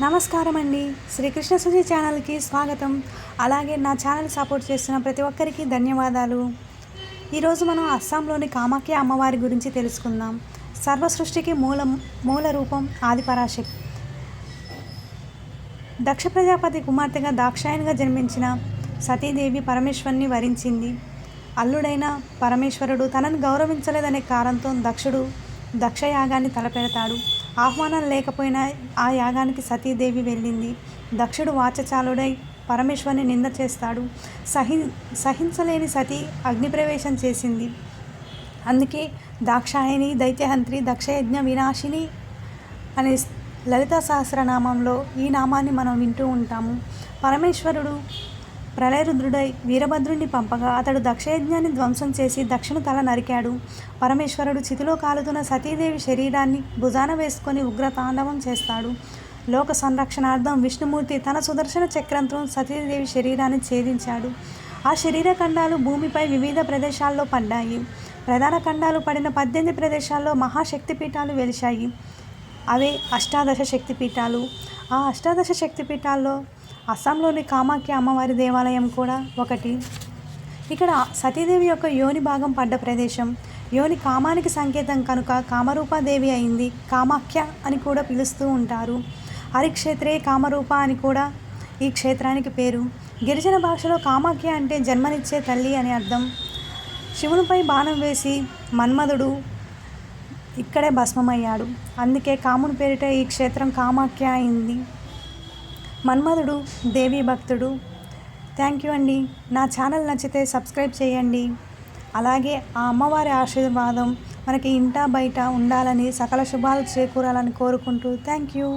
నమస్కారం అండి శ్రీకృష్ణ సుజీ ఛానల్కి స్వాగతం. అలాగే నా ఛానల్ సపోర్ట్ చేస్తున్న ప్రతి ఒక్కరికి ధన్యవాదాలు. ఈరోజు మనం అస్సాంలోని కామాఖ్య అమ్మవారి గురించి తెలుసుకుందాం. సర్వ సృష్టికి మూలం మూల రూపం ఆదిపరాశక్తి దక్ష ప్రజాపతి కుమార్తెగా దాక్షాయనిగా జన్మించిన సతీదేవి పరమేశ్వరుని వరించింది. అల్లుడైన పరమేశ్వరుడు తనను గౌరవించలేదనే కారణంతో దక్షుడు దక్షయాగాన్ని తలపెడతాడు. ఆహ్వానం లేకపోయినా ఆ యాగానికి సతీదేవి వెళ్ళింది. దక్షుడు వాచచాలుడై పరమేశ్వరుని నింద చేస్తాడు. సహి సహించలేని సతీ అగ్నిప్రవేశం చేసింది. అందుకే దాక్షాయణి దైత్యహంత్రి దక్షయజ్ఞ వినాశిని అనే లలిత సహస్రనామంలో ఈ నామాన్ని మనం వింటూ ఉంటాము. పరమేశ్వరుడు ప్రళయరుద్రుడై వీరభద్రుణ్ణి పంపగా అతడు దక్షయజ్ఞాన్ని ధ్వంసం చేసి దక్షిణ తల నరికాడు. పరమేశ్వరుడు చితిలో కాలుతున్న సతీదేవి శరీరాన్ని భుజాన వేసుకొని ఉగ్రతాండవం చేస్తాడు. లోక సంరక్షణార్థం విష్ణుమూర్తి తన సుదర్శన చక్రంతో సతీదేవి శరీరాన్ని ఛేదించాడు. ఆ శరీర ఖండాలు భూమిపై వివిధ ప్రదేశాల్లో పడ్డాయి. ప్రధాన ఖండాలు పడిన పద్దెనిమిది ప్రదేశాల్లో మహాశక్తిపీఠాలు వెలిశాయి. అవే అష్టాదశ శక్తిపీఠాలు. ఆ అష్టాదశ శక్తిపీఠాల్లో అస్సాంలోని కామాఖ్య అమ్మవారి దేవాలయం కూడా ఒకటి. ఇక్కడ సతీదేవి యొక్క యోని భాగం పడ్డ ప్రదేశం. యోని కామానికి సంకేతం కనుక కామరూపాదేవి అయింది. కామాఖ్య అని కూడా పిలుస్తూ ఉంటారు. హరిక్షేత్రే కామరూప అని కూడా ఈ క్షేత్రానికి పేరు. గిరిజన భాషలో కామాఖ్య అంటే జన్మనిచ్చే తల్లి అని అర్థం. శివునిపై బాణం వేసి మన్మధుడు ఇక్కడే భస్మమయ్యాడు. అందుకే కాముని పేరిట ఈ క్షేత్రం కామాఖ్య అయింది. మన్మధుడు దేవీ భక్తుడు. థ్యాంక్ యూ అండి. నా ఛానల్ నచ్చితే సబ్స్క్రైబ్ చేయండి. అలాగే ఆ అమ్మవారి ఆశీర్వాదం మనకి ఇంటా బయట ఉండాలని సకల శుభాలు చేకూరాలని కోరుకుంటూ థ్యాంక్ యూ